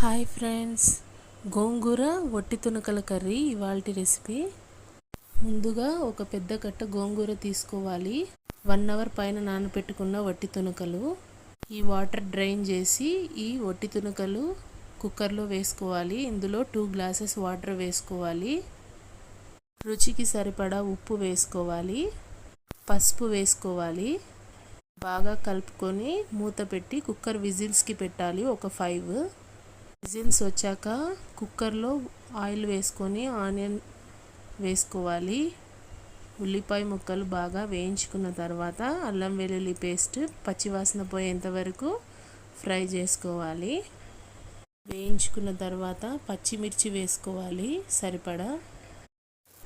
Hi friends. గోంగూర వట్టి తునకల curry ఇవాళ recipe. ముందుగా ఒక పెద్ద కట్ట గోంగూర తీసుకోవాలి. వన్ అవర్ పైన నానబెట్టుకున్న వట్టి తునకలు. ఈ వాటర్ డ్రైన్ చేసి ఈ వట్టి తునకలు కుక్కర్లో వేసుకోవాలి. ఇందులో టూ గ్లాసెస్ వాటర్ వేసుకోవాలి. రుచికి సరిపడా ఉప్పు వేసుకోవాలి. పసుపు వేసుకోవాలి. బాగా కలుపుకొని మూత పెట్టి కుక్కర్ విజిల్స్కి పెట్టాలి ఒక ఫైవ్. విజిల్స్ వచ్చాక కుక్కర్లో ఆయిల్ వేసుకొని ఆనియన్ వేసుకోవాలి. ఉల్లిపాయ ముక్కలు బాగా వేయించుకున్న తర్వాత అల్లం వెల్లుల్లి పేస్ట్ పచ్చివాసన పోయేంత వరకు ఫ్రై చేసుకోవాలి. వేయించుకున్న తర్వాత పచ్చిమిర్చి వేసుకోవాలి సరిపడా.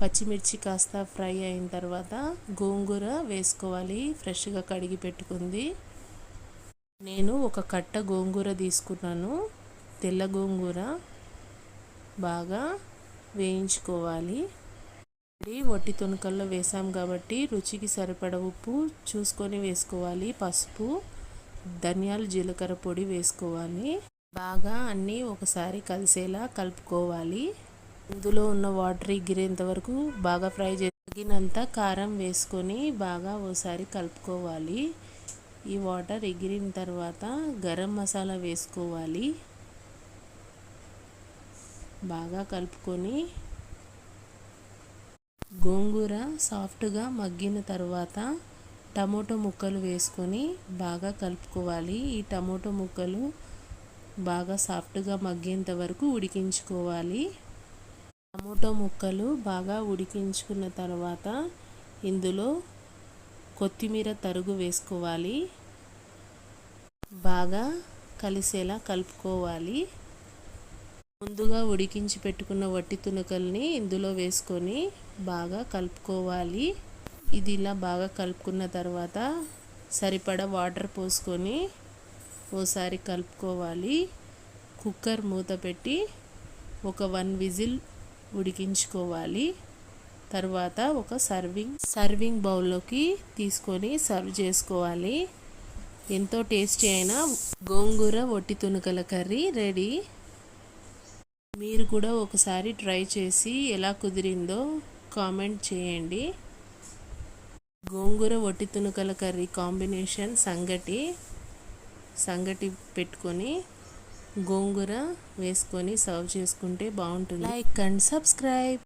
పచ్చిమిర్చి కాస్త ఫ్రై అయిన తర్వాత గోంగూర వేసుకోవాలి ఫ్రెష్గా కడిగి పెట్టుకుంది. నేను ఒక కట్ట గోంగూర తీసుకున్నాను. తెల్ల గోంగూర బాగా వేయించుకోవాలి. వట్టి తునకల్లో వేసాం కాబట్టి రుచికి సరిపడ ఉప్పు చూసుకొని వేసుకోవాలి. పసుపు ధనియాలు జీలకర్ర పొడి వేసుకోవాలి. బాగా అన్నీ ఒకసారి కలిసేలా కలుపుకోవాలి. ఇందులో ఉన్న వాటర్ ఎగిరేంత వరకు బాగా ఫ్రై తగినంత కారం వేసుకొని బాగా ఓసారి కలుపుకోవాలి. ఈ వాటర్ ఎగిరిన తర్వాత గరం మసాలా వేసుకోవాలి. బాగా కలుపుకొని గోంగూర సాఫ్ట్గా మగ్గిన తర్వాత టమోటో ముక్కలు వేసుకొని బాగా కలుపుకోవాలి. ఈ టమోటో ముక్కలు బాగా సాఫ్ట్గా మగ్గేంత వరకు ఉడికించుకోవాలి. టమోటో ముక్కలు బాగా ఉడికించుకున్న తర్వాత ఇందులో కొత్తిమీర తరుగు వేసుకోవాలి. బాగా కలిసేలా కలుపుకోవాలి. ముందుగా ఉడికించి పెట్టుకున్న వట్టి తునకల్ని ఇందులో వేసుకొని బాగా కలుపుకోవాలి. ఇది ఇలా బాగా కలుపుకున్న తర్వాత సరిపడా వాటర్ పోసుకొని ఓసారి కలుపుకోవాలి. కుక్కర్ మూత పెట్టి ఒక వన్ విజిల్ ఉడికించుకోవాలి. తర్వాత ఒక సర్వింగ్ సర్వింగ్ బౌల్లోకి తీసుకొని సర్వ్ చేసుకోవాలి. ఎంతో టేస్టీ అయిన గోంగూర వట్టి తునకల కర్రీ రెడీ. మీరు కూడా ఒకసారి ట్రై చేసి ఎలా కుదిరిందో కామెంట్ చేయండి. గోంగూర ఒట్టి తునకల కర్రీ కాంబినేషన్ సంగటి సంగటి పెట్టుకొని గోంగూర వేసుకొని సర్వ్ చేసుకుంటే బాగుంటుంది. Like and subscribe.